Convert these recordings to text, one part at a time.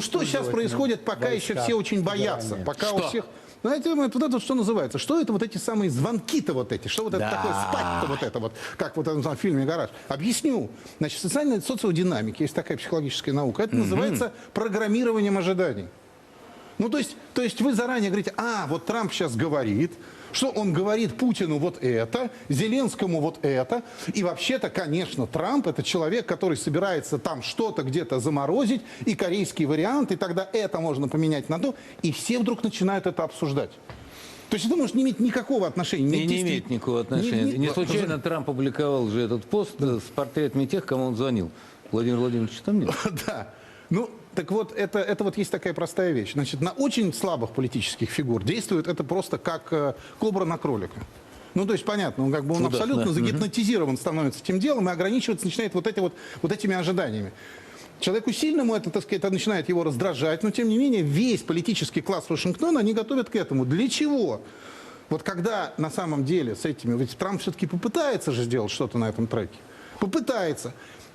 Ну что сейчас происходит, пока еще все очень боятся, пока у Что? всех... Знаете, вот это вот что называется? Что это вот эти самые звонки-то вот эти? Что вот это Да. такое спать-то вот это вот? Как вот в фильме «Гараж». Объясню. Значит, социальная социодинамика, есть такая психологическая наука. Это называется программированием ожиданий. Ну, то есть, то есть вы заранее говорите, а, вот Трамп сейчас говорит, что он говорит Путину вот это, Зеленскому вот это. И вообще-то, конечно, Трамп это человек, который собирается там что-то где-то заморозить, и корейский вариант, и тогда это можно поменять на то. И все вдруг начинают это обсуждать. То есть это может не иметь никакого отношения. Не действительно- имеет никакого отношения. Не- не- Не, случайно Трамп опубликовал же этот пост э, с портретами тех, кому он звонил. Владимир Владимирович там нет? Да. Ну, так вот, это, это вот есть такая простая вещь. Значит, на очень слабых политических фигур действует это просто как э, кобра на кролика. Ну, то есть, понятно, он как бы он Ну да, абсолютно да. загипнотизирован становится этим делом и ограничиваться начинает вот, эти вот, вот этими ожиданиями. Человеку сильному это, так сказать, это начинает его раздражать, но тем не менее весь политический класс Вашингтона, они готовят к этому. Для чего? Вот когда на самом деле с этими, ведь Трамп все-таки попытается же сделать что-то на этом треке. Попытается.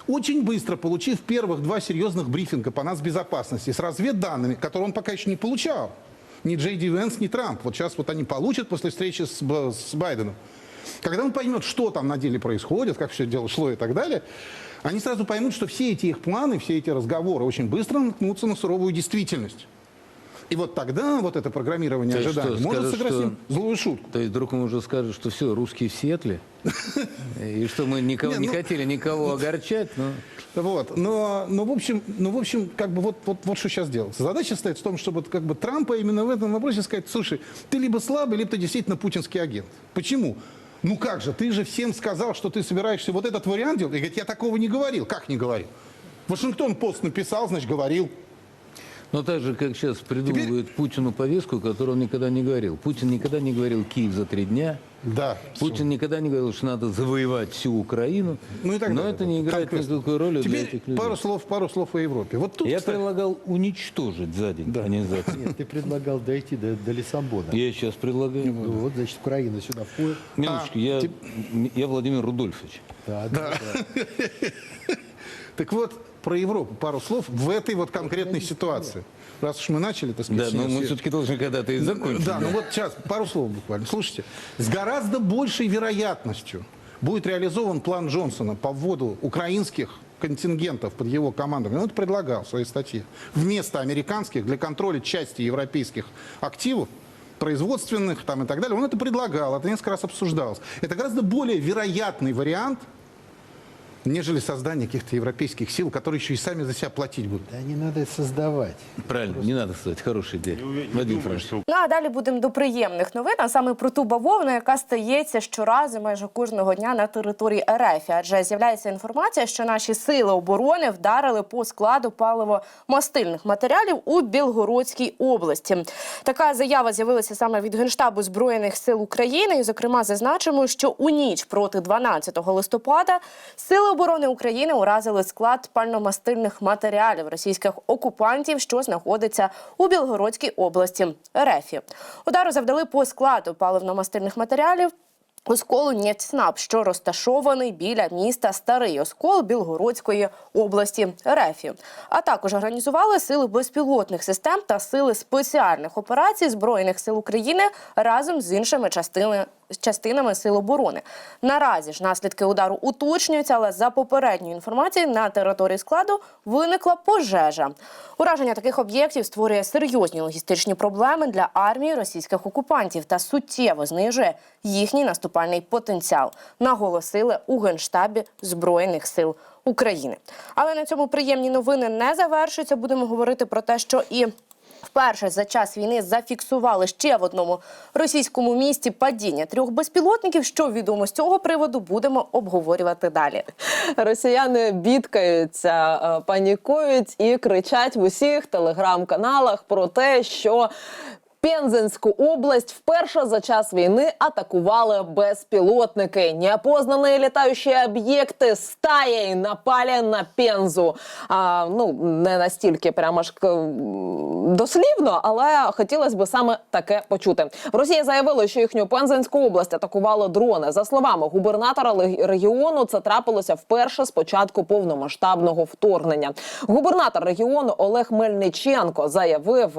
Очень быстро, получив первых два серьезных брифинга по нацбезопасности с разведданными, которые он пока еще не получал, ни Джей Ди Венс, ни Трамп. Вот сейчас вот они получат после встречи с, с Байденом. Когда он поймет, что там на деле происходит, как все дело шло и так далее, они сразу поймут, что все эти их планы, все эти разговоры очень быстро наткнутся на суровую действительность. И вот тогда вот это программирование есть ожиданий что, может сыграть что- злую шутку. То есть вдруг он уже скажет, что все, русские в Сиэтле, и что мы никого Не, не ну- хотели никого огорчать, но... Вот. Но, но, в общем, ну, в общем, как бы вот, вот, вот что сейчас делается. Задача стоит в том, чтобы как бы Трампа именно в этом вопросе сказать, слушай, ты либо слабый, либо ты действительно путинский агент. Почему? Ну как же, ты же всем сказал, что ты собираешься вот этот вариант делать. И говорит, я такого не говорил. Как не говорил? Вашингтон пост написал, значит, говорил. Но так же, как сейчас придумывают Путину повестку, которую он никогда не говорил. Путин никогда не говорил «Киев за три дня», Да. Путин никогда не говорил, что надо завоевать всю Украину. Ну и так Но далее. это не играет Конкретно. никакой роли для Теперь этих людей. пару слов, пару слов о Европе. Вот тут, Я кстати, предлагал уничтожить за день организацию. Нет, ты предлагал дойти до, до Лиссабона. Я сейчас предлагаю. Ну, вот, значит, Украина сюда входит. Минуточку, я, я Владимир Рудольфович. Да, да, да. Так вот, про Европу пару слов в этой вот конкретной ситуации. Раз уж мы начали, так сказать, Да, но мы все- все-таки должны когда-то и закончить. Да, ну вот сейчас, пару слов буквально. Слушайте, с гораздо большей вероятностью будет реализован план Джонсона по вводу украинских контингентов под его командами. Он это предлагал в своей статье. Вместо американских для контроля части европейских активов, производственных там и так далее, он это предлагал, это несколько раз обсуждалось. Это гораздо более вероятный вариант, нежели создание каких-то европейских сил, которые еще и сами за себя платить будут. Да не надо создавать. Правильно, не надо сказать, хорошая идея. Владимир Францович. Ну а далі будемо до приємних новин, а саме про ту бавовну, яка стається щоразу майже кожного дня на території РФ. Адже з'являється інформація, що наші сили оборони вдарили по складу паливо-мастильних матеріалів у Білгородській області. Така заява з'явилася саме від Генштабу Збройних сил України. І, зокрема, зазначимо, що у ніч проти 12 листопада сили оборони України уразили склад пальномастильних матеріалів російських окупантів, що знаходиться у Білгородській області Рефі Удару завдали по складу паливно-мастильних матеріалів. Осколу Нєцнаб, що розташований біля міста Старий Оскол Білгородської області РФ. А також організували сили безпілотних систем та сили спеціальних операцій Збройних сил України разом з іншими частинами, частинами сил оборони. Наразі ж наслідки удару уточнюються, але за попередньою інформацією на території складу виникла пожежа. Ураження таких об'єктів створює серйозні логістичні проблеми для армії російських окупантів та суттєво знижує їхній наступальний потенціал, наголосили у генштабі збройних сил України. Але на цьому приємні новини не завершуються. Будемо говорити про те, що і Вперше за час війни зафіксували ще в одному російському місті падіння трьох безпілотників. Що відомо з цього приводу, будемо обговорювати далі. Росіяни бідкаються, е, панікують і кричать в усіх телеграм-каналах про те, що Пензенську область вперше за час війни атакували безпілотники. Неопознані літаючі об'єкти стаєю напали на Пензу. А, ну не настільки прямо ж дослівно, але хотілося б саме таке почути. В Росії заявили, що їхню Пензенську область атакували дрони. За словами губернатора регіону, це трапилося вперше з початку повномасштабного вторгнення. Губернатор регіону Олег Мельниченко заявив,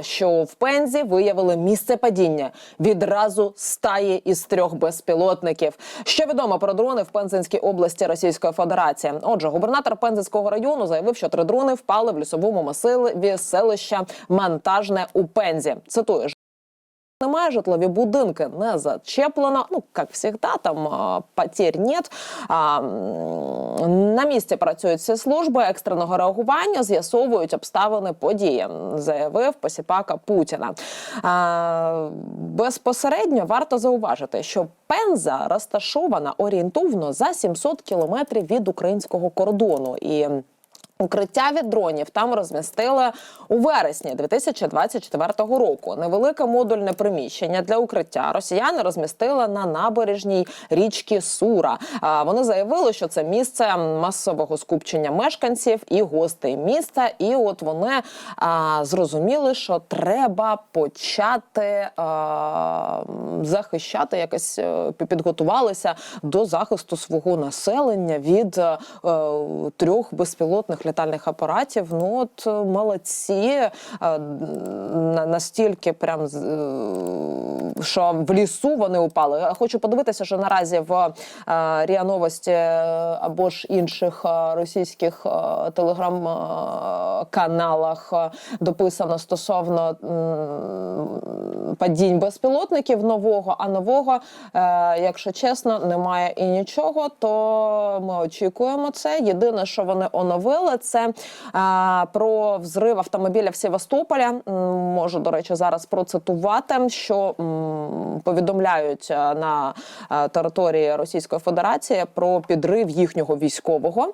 що в Пензі виявили місце падіння відразу стаї із трьох безпілотників. Що відомо про дрони в Пензенській області Російської Федерації? Отже, губернатор Пензенського району заявив, що три дрони впали в лісовому масиві селища Монтажне у Пензі. Цитую. Немає житлові будинки не зачеплено. Ну як завжди, там а, потерь нет. А, на місці працюють всі служби екстреного реагування, з'ясовують обставини події, заявив посіпака Путіна. А, безпосередньо варто зауважити, що Пенза розташована орієнтовно за 700 кілометрів від українського кордону і. Укриття від дронів там розмістили у вересні 2024 року. Невелике модульне приміщення для укриття росіяни розмістили на набережній річки Сура. А, Вони заявили, що це місце масового скупчення мешканців і гостей міста. І от вони а, зрозуміли, що треба почати а, захищати, якось е, підготувалися до захисту свого населення від е, трьох безпілотних літальних апаратів. Ну от е, молодці е, настільки прям е, що в лісу вони упали. Хочу подивитися, що наразі в РІА Новості або ж інших російських телеграм-каналах дописано стосовно падінь безпілотників нового, а нового, якщо чесно, немає і нічого, то ми очікуємо це. Єдине, що вони оновили, це е, про взрив автомобіля в Севастополі. Можу, до речі, зараз процитувати, що м, повідомляють е, на е, території Російської Федерації про підрив їхнього військового е,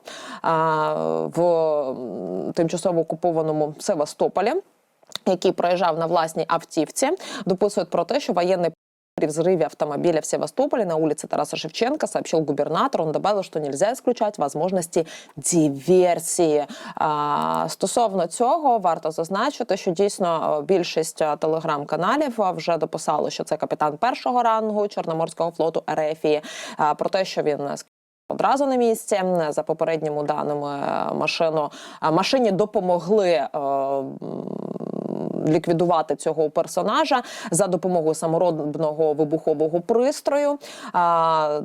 в тимчасово окупованому Севастополі який проїжджав на власній автівці, дописують про те, що воєнний при взрыве автомобиля в Севастополе на улице Тараса Шевченко сообщил губернатор. Он добавил, что нельзя исключать возможности диверсії. Стосовно цього, варто зазначити, що дійсно е, більшість е, телеграм-каналів е, вже дописали, що це капітан першого рангу Чорноморського флоту Ерефії. Про те, що він Одразу на місці за попередніми даними машину машині допомогли е, ліквідувати цього персонажа за допомогою саморобного вибухового пристрою. А,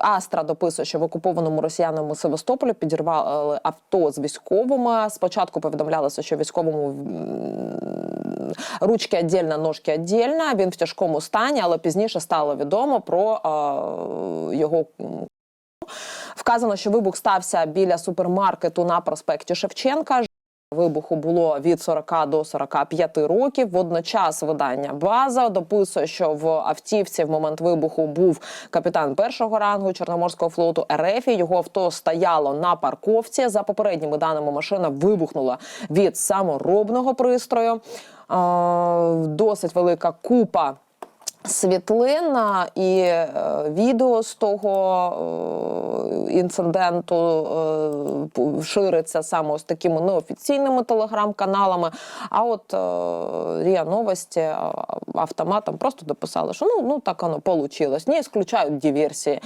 Астра дописує, що в окупованому росіянами Севастополі підірвали авто з військовими. Спочатку повідомлялося, що військовому ручки віддільно, ножки віддільно. Він в тяжкому стані, але пізніше стало відомо про е, його Вказано, що вибух стався біля супермаркету на проспекті Шевченка. Вибуху було від 40 до 45 років. Водночас видання база дописує, що в автівці в момент вибуху був капітан першого рангу Чорноморського флоту РФ. Його авто стояло на парковці. За попередніми даними, машина вибухнула від саморобного пристрою. Досить велика купа світлина і е, відео з того е, інциденту е, шириться саме з такими неофіційними телеграм-каналами. А от е, Ріа Новості автоматом просто дописали, що ну, ну так воно вийшло. Не ісключають диверсії.